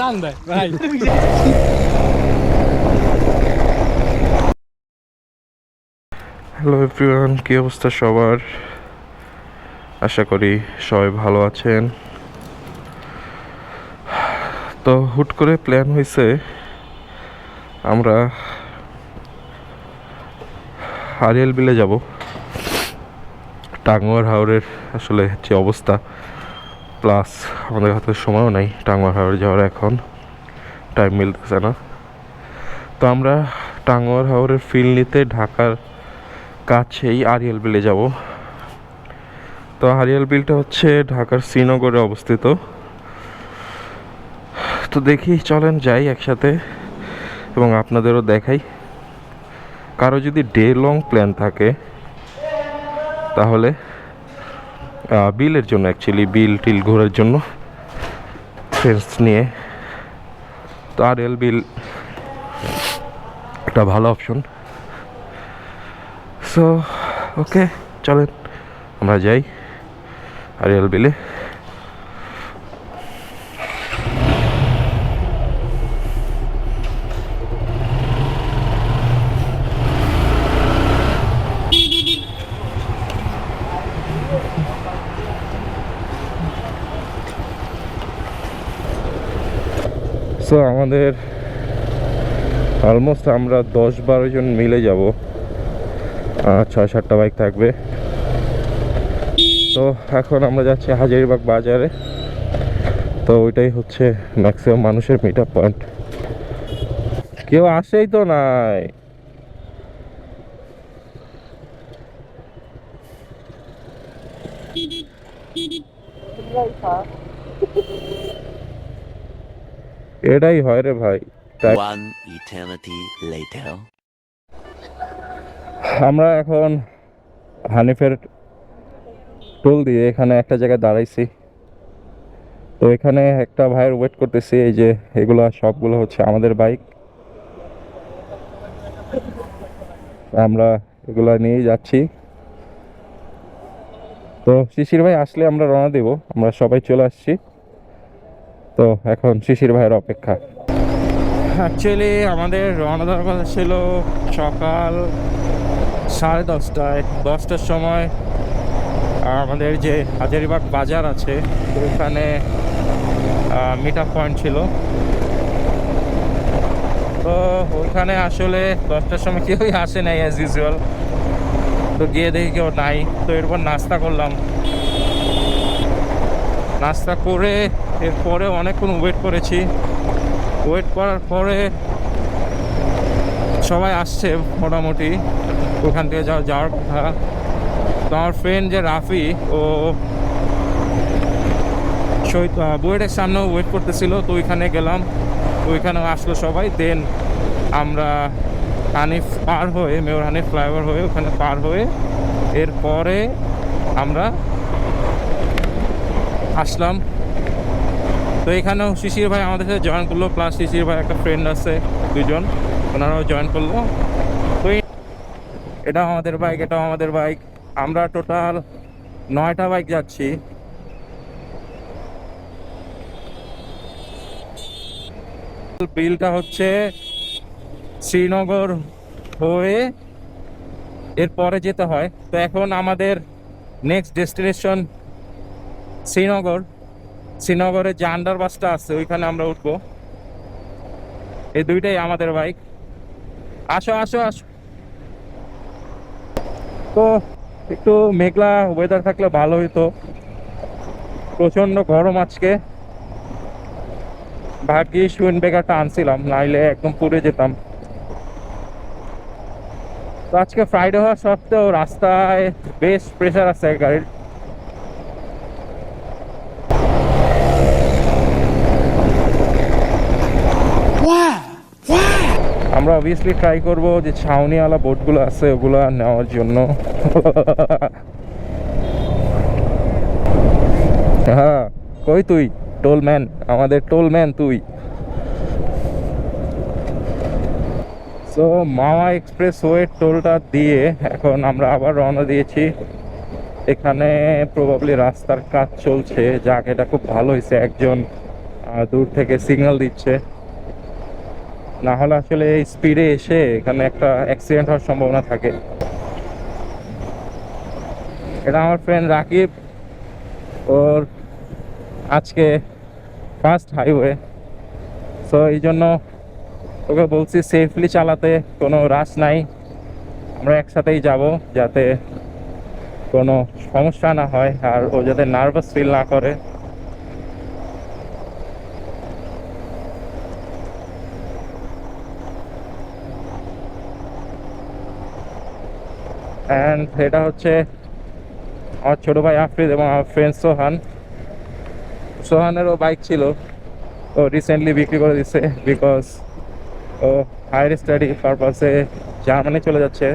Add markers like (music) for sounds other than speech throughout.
টান দেয় ভাই হ্যালো এভরিওয়ান কী অবস্থা সবার? আশা করি সবাই ভালো আছেন। তো হুট করে প্ল্যান হয়েছে আমরা আরিয়াল বিলে যাব। টাঙ্গুয়ার হাওরের আসলে যে অবস্থা। প্লাস আমাদের হাতে সময়ও নেই টাঙ্গুয়ার হাওড়ে যাওয়ার এখন। টাইম মিলতেছে না। তো আমরা টাঙ্গুয়ার হাওরের ফিল নিতে ঢাকার কাছেই আরিয়াল বিলে যাব। তো আরিয়াল বিলটা হচ্ছে ঢাকার শ্রীনগরে অবস্থিত। তো দেখি, চলেন যাই একসাথে এবং আপনাদেরও দেখাই। কারও যদি ডে লং প্ল্যান থাকে, তাহলে বিলের জন্য অ্যাকচুয়ালি বিল টিল ঘোরার জন্য ফ্রেন্ডস নিয়ে। তো আর এল বিল একটা ভালো অপশন সো ওকে চলেন, আমরা যাই আর এল বিলে। সো আমাদের অলমোস্ট আমরা দশ বারো জন মিলে যাব। ছয় সাতটা বাইক থাকবে। তো, এখন আমরা যাচ্ছি হাজারিবাগ বাজারে। তো, ওইটাই হচ্ছে ম্যাক্সিমাম মানুষের মিট আপ পয়েন্ট কেউ আসেই তো নাই। এটাই হয় রে ভাই। আমরা এখন হানিফের টোল দিয়ে এখানে একটা জায়গায় দাঁড়াইছি। তো এখানে একটা ভাইয়ের ওয়েট করতেছি এই যে এগুলো সবগুলো হচ্ছে আমাদের বাইক আমরা এগুলা নিয়ে যাচ্ছি। তো শিশির ভাই আসলে আমরা রওনা দেব আমরা সবাই চলে আসছি। তো এখন শিশির ভাইয়ের অপেক্ষা। অ্যাকচুয়ালি আমাদের রওনা দেওয়ার কথা ছিল সকাল সাড়ে দশটায়, দশটার সময়। আমাদের যে হাজারিবাগ বাজার আছে, ওখানে মিট আপ পয়েন্ট ছিল। তো ওখানে আসলে দশটার সময় কেউই আসে নাই অ্যাজ ইউজুয়াল তো গিয়ে দেখি কেউ নাই। তো এরপর নাস্তা করলাম। নাস্তা করে এরপরে অনেকক্ষণ ওয়েট করেছি। ওয়েট করার পরে সবাই আসছে মোটামুটি। ওখান থেকে যাওয়া যাওয়ার কথা। তো আমার ফ্রেন্ড যে রাফি, ও শহীদ বুয়েটের সামনেও ওয়েট করতেছিল। তো ওইখানে গেলাম। ওইখানে আসলো সবাই। দেন আমরা হানিফ পার হয়ে, মেয়র হানিফ ফ্লাইওভার হয়ে ওখানে পার হয়ে এরপরে আমরা আসলাম। তো এখানেও শিশির ভাই আমাদের সাথে জয়েন করল প্লাস শিশির ভাই একটা ফ্রেন্ড আছে দুজন ওনারাও জয়েন করল। তো এটাও আমাদের বাইক এটাও আমাদের বাইক আমরা টোটাল নয়টা বাইক যাচ্ছি। বিলটা হচ্ছে শ্রীনগর হয়ে এরপরে যেতে হয়। তো এখন আমাদের নেক্সট ডেস্টিনেশন শ্রীনগর। শ্রীনগরে যে আন্ডার বাসটা আছে, ওইখানে আমরা উঠবো। এই দুইটাই আমাদের বাইক আসো আসো আসো। তো একটু মেঘলা ওয়েদার থাকলে ভালো হইতো। প্রচণ্ড গরম আজকে। ভাগ্যিস উইন ব্রেকারটা আনছিলাম, নাইলে একদম পুড়ে যেতাম। তো আজকে ফ্রাইডে হওয়া সত্ত্বেও রাস্তায় বেশ প্রেশার আছে গাড়ির। আমরা অবভিয়াসলি ট্রাই করব যে ছাউনিওয়ালা বোটগুলো আছে, ওগুলো নেওয়ার জন্য। হ্যাঁ কই তুই? টোল ম্যান আমাদের টোল ম্যান তুই। সো মাওয়া এক্সপ্রেস ওয়ে টোলটা দিয়ে এখন আমরা আবার রওনা দিয়েছি। এখানে প্রবাবলি রাস্তার কাজ চলছে, যাক, এটা খুব ভালো হয়েছে একজন দূর থেকে সিগন্যাল দিচ্ছে। না হলে আসলে এই স্পিডে এসে এখানে একটা অ্যাক্সিডেন্ট হওয়ার সম্ভাবনা থাকে। এটা আমার ফ্রেন্ড রাকিব। ওর আজকে ফার্স্ট হাইওয়ে সো এই জন্য ওকে বলছি সেফলি চালাতে কোনো রাশ নাই। আমরা একসাথেই যাব যাতে কোনো সমস্যা না হয় আর ও যাতে নার্ভাস ফিল না করে। অ্যান্ড এটা হচ্ছে আমার ছোট ভাই আফরিদ এবং আমার ফ্রেন্ড সোহান। সোহানেরও বাইক ছিল। ও রিসেন্টলি বিক্রি করে দিচ্ছে বিকজ ও হায়ার স্টাডি পারপাসে জার্মানি চলে যাচ্ছে।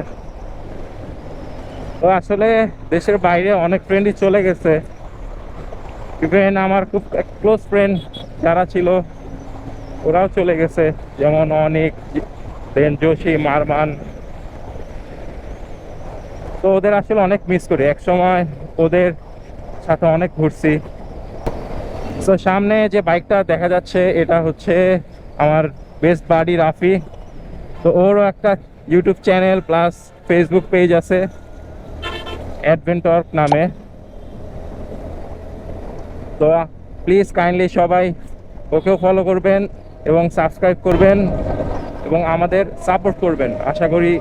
তো আসলে দেশের বাইরে অনেক ফ্রেন্ডই চলে গেছে। ইভেন আমার খুব ক্লোজ ফ্রেন্ড যারা ছিল, ওরাও চলে গেছে। যেমন অনেক দেন যোশী মারমান তো ওদের আসলে অনেক মিস করি। এক সময় ওদের সাথে অনেক ঘুরছি। তো সামনে যে বাইকটা দেখা যাচ্ছে, এটা হচ্ছে আমার বেস্ট বাডি রাফি। তো ওরও একটা YouTube channel plus Facebook page আছে অ্যাডভেন্টর নামে। তো প্লিজ কাইন্ডলি সবাই ওকেও ফলো করবেন এবং সাবস্ক্রাইব করবেন এবং আমাদের সাপোর্ট করবেন। আশা করি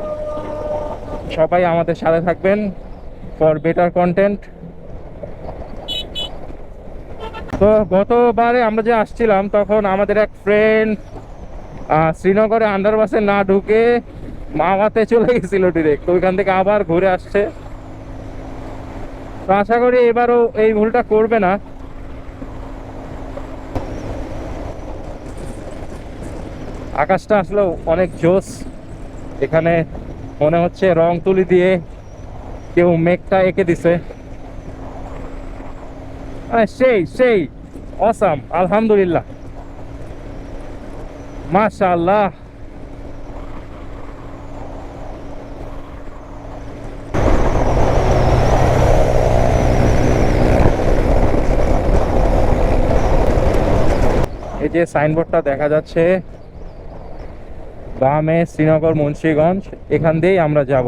সবাই আমাদের সাথে থাকবেন ফর বেটার কন্টেন্ট তো গতবারে আমরা যে আসছিলাম, তখন আমাদের এক ফ্রেন্ড শ্রীনগরে আন্ডারবাসে না ঢুকে মামাতে চলে গেছিল ডিরেক্ট তো ওইখান থেকে আবার ঘুরে আসছে। তো আশা করি এবারও এই ভুলটা করবে না। আকাশটা আসলে অনেক জোস এখানে মনে হচ্ছে রং তুলি দিয়ে কেউ মেঘটা এঁকে দিছে। সেই সেই অসাম আলহামদুলিল্লাহ। মাশাআল্লাহ। এই যে সাইনবোর্ডটা দেখা যাচ্ছে বামে শ্রীনগর, মুন্সিগঞ্জ, এখান দিয়েই আমরা যাব।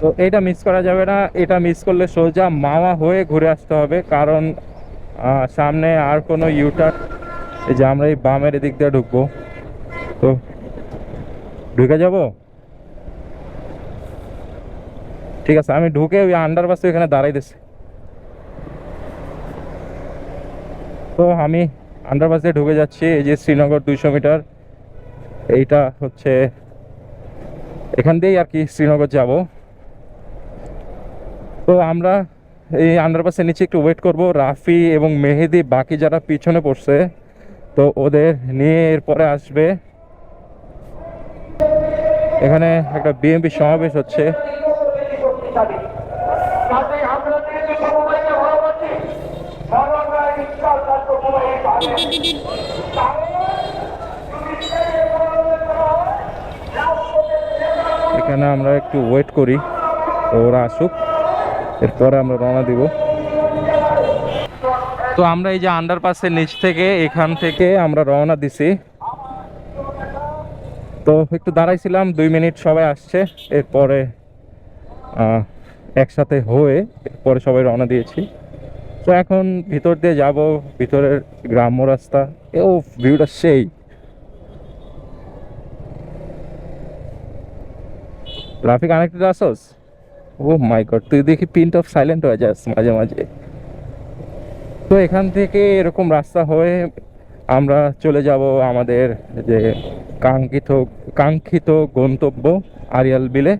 তো এটা মিস করা যাবে না। এটা মিস করলে সোজা মাওয়া হয়ে ঘুরে আসতে হবে, কারণ সামনে আর কোনো ইউটার এই যে আমরা এই বামের এদিক দিয়ে ঢুকবো। তো, ঢুকে যাব? ঠিক আছে, আমি ঢুকে ওই আন্ডারপাসে এখানে দাঁড়াই দিছি তো আমি আন্ডারপাসে ঢুকে যাচ্ছি, এই যে শ্রীনগর দুইশো মিটার। এইটা হচ্ছে, এখান দিয়েই আর কি শ্রীনগর যাব। তো আমরা এই আন্ডারপাসের নিচে একটু ওয়েট করব। রাফি এবং মেহেদি বাকি যারা পিছনে পড়ছে, তো ওদের নিয়ে এরপরে আসবে। এখানে একটা বিএমপি সমাবেশ হচ্ছে যাতে আমরা দিল্লি সমবায়কে ভালোবাসি আমরা ইনশাআল্লাহ সমবায় পাবে এখানে আমরা একটু ওয়েট করি, ওরা আসুক, এরপরে আমরা রওনা দিব। তো আমরা এই যে আন্ডারপাসের নিচ থেকে এখান থেকে আমরা রওনা দিছি। তো একটু দাঁড়াইছিলাম, দুই মিনিট সবাই আসছে, এরপরে একসাথে হয়ে এরপরে সবাই রওনা দিয়েছি। তো এখন ভিতর দিয়ে যাব, ভিতরের গ্রাম্য রাস্তা ও ভিউটা সেই। রাফি কানেক্টেড আসোস ও মাই গড তুই দেখি প্রিন্ট অফ সাইলেন্ট হয়ে যাস মাঝে মাঝে। তো এখান থেকে এরকম রাস্তা হয়ে আমরা চলে যাব আমাদের যে কাঙ্ক্ষিত কাঙ্ক্ষিত গন্তব্য আরিয়াল বিলে।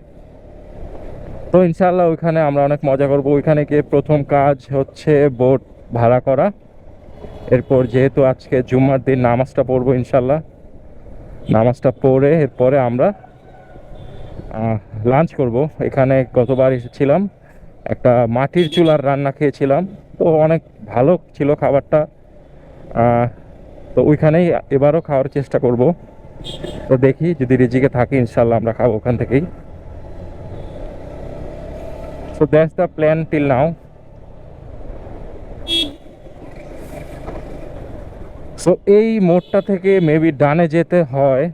তো ইনশাল্লাহ ওইখানে আমরা অনেক মজা করব। ওইখানে গিয়ে প্রথম কাজ হচ্ছে বোট ভাড়া করা। এরপর যেহেতু আজকে জুম্মার দিন, নামাজটা পড়ব ইনশাল্লাহ নামাজটা পড়ে এরপরে আমরা লাঞ্চ করব। এখানে গতবার এসেছিলাম, একটা মাটির চুলার রান্না খেয়েছিলাম। তো অনেক ভালো ছিল খাবারটা। তো ওইখানেই এবারও খাওয়ার চেষ্টা করব। তো দেখি যদি রিজিকে থাকে, ইনশাল্লাহ আমরা খাব ওখান থেকেই। So that's the plan till now so এই মোড়টা থেকে মেবি ডানে যেতে হয়।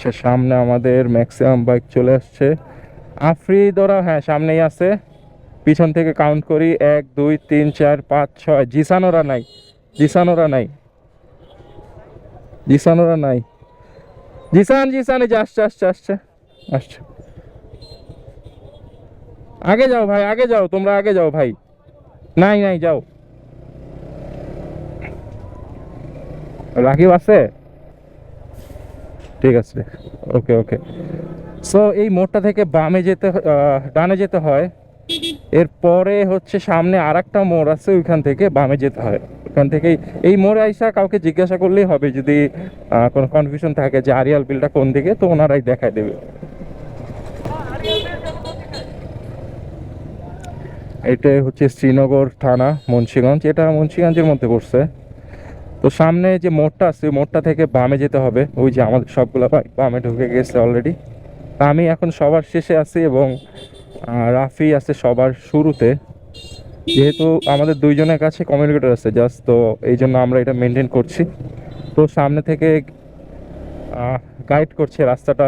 আচ্ছা সামনে আমাদের ম্যাক্সিমাম বাইক চলে আসছে। আফ্রিদরা হ্যাঁ সামনেই আছে। পিছন থেকে কাউন্ট করি, এক, দুই, তিন, চার, পাঁচ, ছয়। জিসানোরা নাই। জিসানোরা নাই। জিসানোরা নাই। জিসান জিসান যে আসছে আসছে আসছে আসছে। আগে যাও ভাই, আগে যাও, তোমরা আগে যাও ভাই। নাই নাই, যাও। রাকিব আছে? ঠিক আছে। ওকে ওকে সো এই মোড়টা থেকে বামে যেতে ডানে যেতে হয়। এরপরে হচ্ছে সামনে আর একটা মোড় আছে, ওইখান থেকে বামে যেতে হয়। ওখান থেকে এই মোড়ে আইসা কাউকে জিজ্ঞাসা করলেই হবে যদি কোনো কনফিউশন থাকে যে আরিয়াল বিলটা কোন দিকে, তো ওনারাই দেখায় দেবে। এটা হচ্ছে শ্রীনগর থানা, মুন্সিগঞ্জ। এটা মুন্সিগঞ্জের মধ্যে পড়ছে। তো সামনে যে মোড়টা আছে ওই মোড়টা থেকে বামে যেতে হবে। ওই যে আমাদের সবগুলো বাইক বামে ঢুকে গেছে অলরেডি তা আমি এখন সবার শেষে আছি এবং রাফি আছে সবার শুরুতে। যেহেতু আমাদের দুইজনের কাছে কমিউনিকেটর আছে জাস্ট তো এই জন্য আমরা এটা মেনটেন করছি। তো সামনে থেকে গাইড করছে রাস্তাটা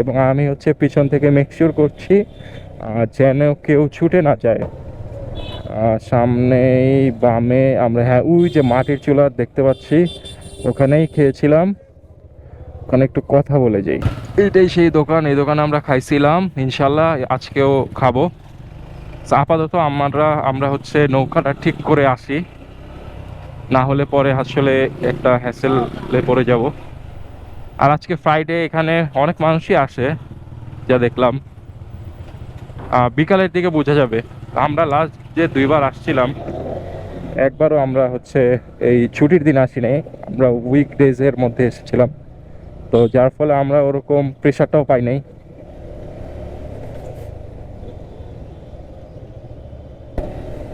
এবং আমি হচ্ছে পিছন থেকে মেকশিওর করছি যেন কেউ ছুটে না যায়। সামনেই বামে আমরা হ্যাঁ ওই যে মাটির চুলা দেখতে পাচ্ছি, ওখানেই খেয়েছিলাম। ওখানে একটু কথা বলে যাই। এইটাই সেই দোকান, এই দোকানে আমরা খাইছিলাম, ইনশাল্লাহ আজকেও খাব। আপাতত আমরা আমরা হচ্ছে নৌকাটা ঠিক করে আসি। না হলে পরে আসলে একটা হ্যাসেলে পড়ে যাব। আর আজকে ফ্রাইডে এখানে অনেক মানুষই আসে, যা দেখলাম। বিকালের দিকে বোঝা যাবে। আমরা লাস্ট যে দুইবার আসছিলাম, একবারও আমরা হচ্ছে এই ছুটির দিন আসিনি, আমরা উইক ডেজের মধ্যে এসেছিলাম। তো যার ফলে আমরা ওরকম প্রেশারটাও পাই নাই।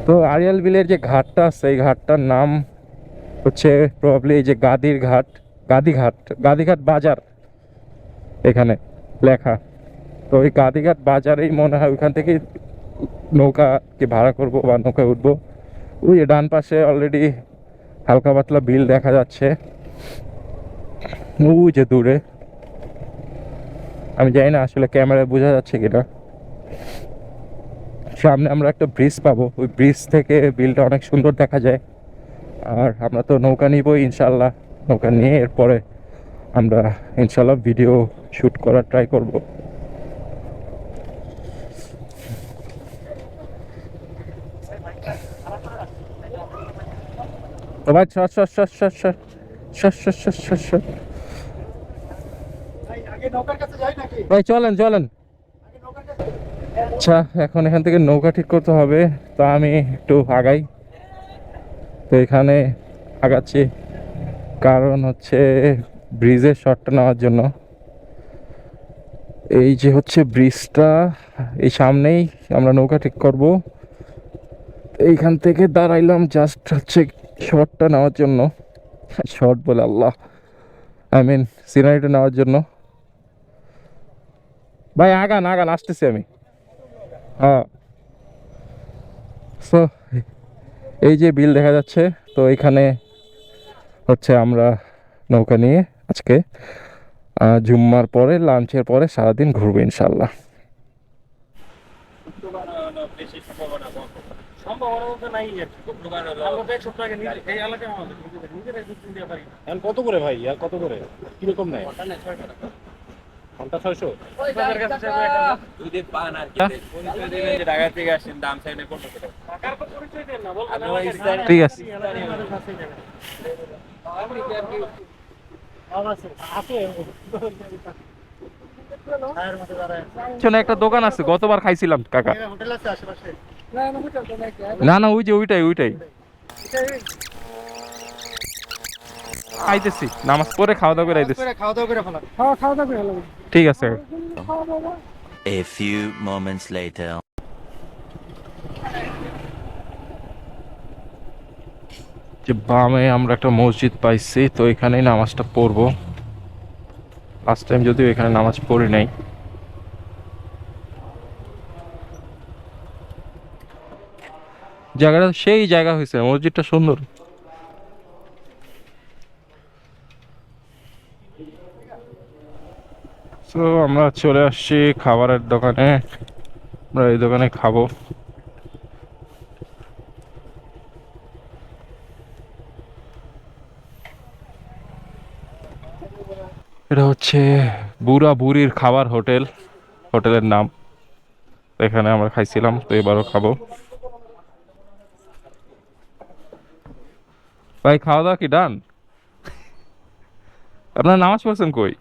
তো আরিয়াল বিলের যে ঘাটটা, সেই ঘাটটার নাম হচ্ছে প্রবলি এই যে গাদির ঘাট গাদিঘাট গাদিঘাট বাজার এখানে লেখা। তো ওই গাদিঘাট বাজারেই মনে হয় ওইখান থেকে নৌকাকে ভাড়া করব বা নৌকায় উঠবো। ওই ডান পাশে অলরেডি হালকা পাতলা বিল দেখা যাচ্ছে। ওই যে দূরে। আমি জানি না আসলে ক্যামেরায় বোঝা যাচ্ছে কিনা। সামনে আমরা একটা ব্রিজ পাবো। ওই ব্রিজ থেকে বিলটা অনেক সুন্দর দেখা যায়। আর আমরা তো নৌকা নিবই ইনশাল্লাহ নৌকা নিয়ে এরপরে আমরা ইনশাল্লাহ ভিডিও শ্যুট করার ট্রাই করব। তো ভাই সর সর সর সর সর সর সর সর সর সর ভাই চলেন চলেন। আচ্ছা এখন এখান থেকে নৌকা ঠিক করতে হবে, তো আমি একটু আগাই। তো এখানে আগাচ্ছি। কারণ হচ্ছে ব্রিজের শটটা নেওয়ার জন্য। এই যে হচ্ছে ব্রিজটা, এই সামনেই আমরা নৌকা ঠিক করব। এইখান থেকে দাঁড়াইলাম জাস্ট হচ্ছে শটটা নেওয়ার জন্য। শর্ট বলে আল্লাহ। আই মিন সিনারিটা নেওয়ার জন্য। ভাই, আগান আগান, আসতেছি আমি। হ্যাঁ। সো এই যে বিল দেখা যাচ্ছে, তো এখানে হচ্ছে আমরা নৌকা নিয়ে আজকে জুম্মার পরে, লাঞ্চের পরে সারাদিন ঘুরবো ইনশাল্লাহ কত করে ভাই? আর কত করে? কীরকম নেয়? ঘণ্টা ছয়শো? ঠিক আছে। একটা দোকান আছে গতবার খাইছিলাম কাকা। হোটেল আছে আশেপাশে না না ওই যে ওইটাই ওইটাই। আইতেছি নামাজ পড়ে খাওয়া দাওয়া করে আইতেছি খাওয়া দাওয়া করে ফেলা। ঠিক আছে। A few moments later. যে বামে আমরা একটা মসজিদ পাইছি তো এখানেই নামাজটা পড়ব। লাস্ট টাইম যদিও এখানে নামাজ পড়ি নাই। জায়গাটা সেই জায়গা হয়েছে, মসজিদটা সুন্দর। তো আমরা চলে আসছি খাবারের দোকানে। আমরা এই দোকানে খাব। এটা হচ্ছে বুড়া বুড়ির খাবার হোটেল। হোটেলের নাম। এখানে আমরা খাইছিলাম, তো এবারও খাব। ভাই, খাওয়া দাওয়া কি ডান আপনার নামাজ পড়ছেন কই?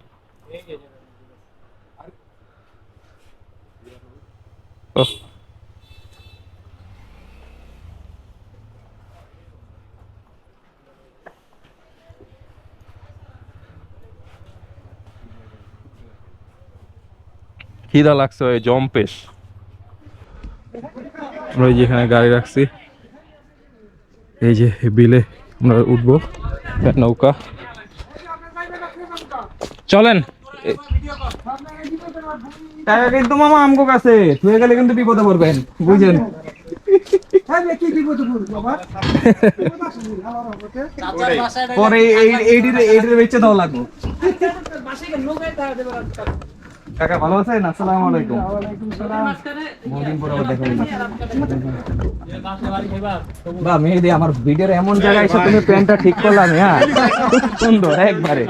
খিদা লাগছে ওই জম্পেশ আমরা এই যে এখানে গাড়ি রাখছি। এই যে বিলে আমরা উঠবো নৌকা। চলেন। টাকা কিন্তু মামা আমগো কাছে। তুই গেলে কিন্তু বিপদে পড়বেন বুঝছেন পরে এই এইটির এইটির বেচে দেওয়া লাগবে। কাকা ভালো আছেন আসসালামু আলাইকুম বহুদিন পর আবার দেখা হইল। বাহ মেহেদি আমার ভিডিওর এমন জায়গায় এসে তুমি প্যান্টটা ঠিক করলাম হ্যাঁ খুব সুন্দর একবারে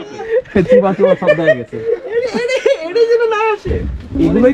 চুপা চুপা শব্দ হয়ে গেছে এগুলোই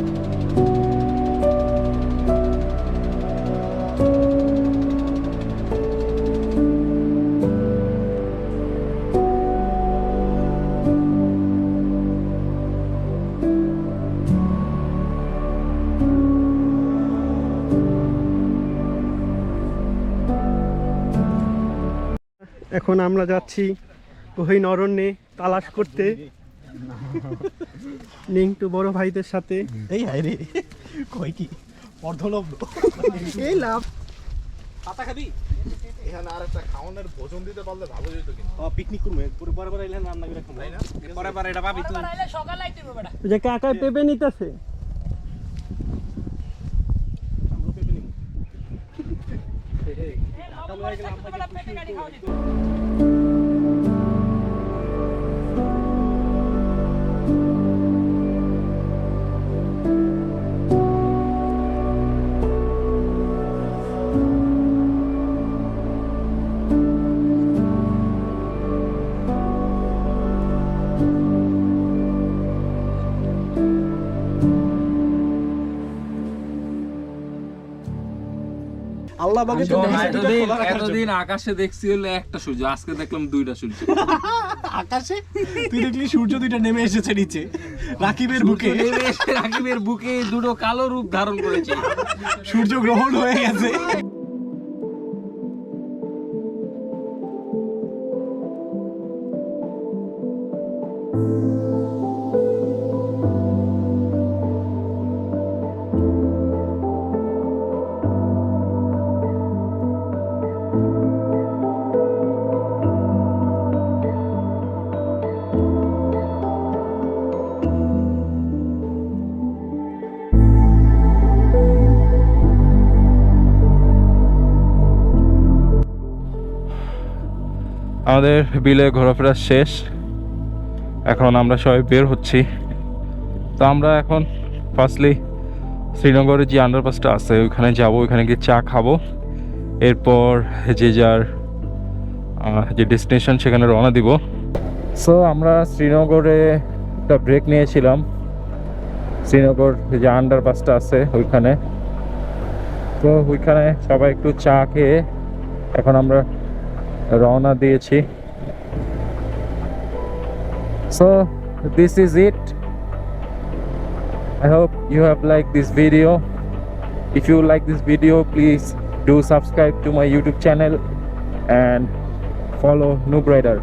এখন আমরা যাচ্ছি ওই নরণ্যে তালাশ করতে। নিংটু বড় ভাইদের সাথে। এই হাই রে কয় কি? এই লাভ। পাতা খাবি? এখানে আর একটা খাওয়ানোর ভোজন দিতে পারলে ভালো কিন্তু। ও পিকনিক করব। পুরো রান্না করে খাব। তাই না? পরে পরে এটা পাবি তুই। বেটা। যে কাকা নিতেছে। আমরা নিব। (laughs) ছোটবেলা পেটে গাড়ি খাওয়া যেত তো এতদিন এতদিন আকাশে দেখছি হলো একটা সূর্য আজকে দেখলাম দুইটা সূর্য। আকাশে? তুই দেখলি সূর্য দুইটা নেমে এসেছে নিচে রাকিবের বুকে? নেমে এসে রাকিবের বুকে দুটো কালো রূপ ধারণ করেছে। সূর্য গ্রহণ হয়ে গেছে। আমাদের বিলে ঘোরাফেরা শেষ। এখন আমরা সবাই বের হচ্ছি। তো আমরা এখন ফার্স্টলি শ্রীনগরের যে আন্ডারপাসটা আছে, ওইখানে যাব, ওইখানে গিয়ে চা খাব। এরপর যে যার যে ডেস্টিনেশন সেখানে রওনা দিব। সো আমরা শ্রীনগরে একটা ব্রেক নিয়েছিলাম। শ্রীনগর যে আন্ডারপাসটা আছে ওইখানে। তো ওইখানে সবাই একটু চা খেয়ে এখন আমরা রওনা দিয়েছি so this is it i hope you have liked this video if you like this video please do subscribe to my youtube channel and follow noob rider